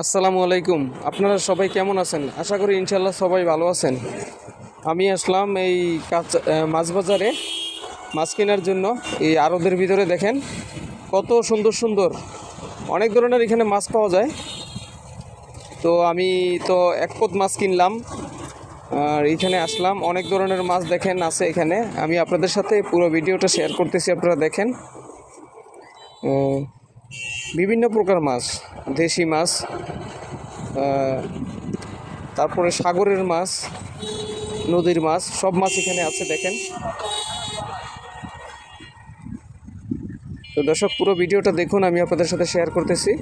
আসসালামু আলাইকুম। আপনারা সবাই কেমন আছেন? আশা করি ইনশাল্লাহ সবাই ভালো আছেন। আমি আসলাম এই কাঁচা মাছ বাজারে মাছ কেনার জন্য। এই আড়তের ভিতরে দেখেন কত সুন্দর সুন্দর অনেক ধরনের এখানে মাছ পাওয়া যায়। তো আমি তো এক পদ মাছ কিনলাম, আর এখানে আসলাম। অনেক ধরনের মাছ দেখেন আছে এখানে। আমি আপনাদের সাথে পুরো ভিডিওটা শেয়ার করতেছি, আপনারা দেখেন। বিভিন্ন প্রকার মাছ, দেশি মাছ তারপরে সাগরের মাছ, নদীর মাছ, সব মাছ এখানে আছে দেখেন। তো দর্শক, পুরো ভিডিওটা দেখুন, আমি আপনাদের সাথে শেয়ার করতেছি।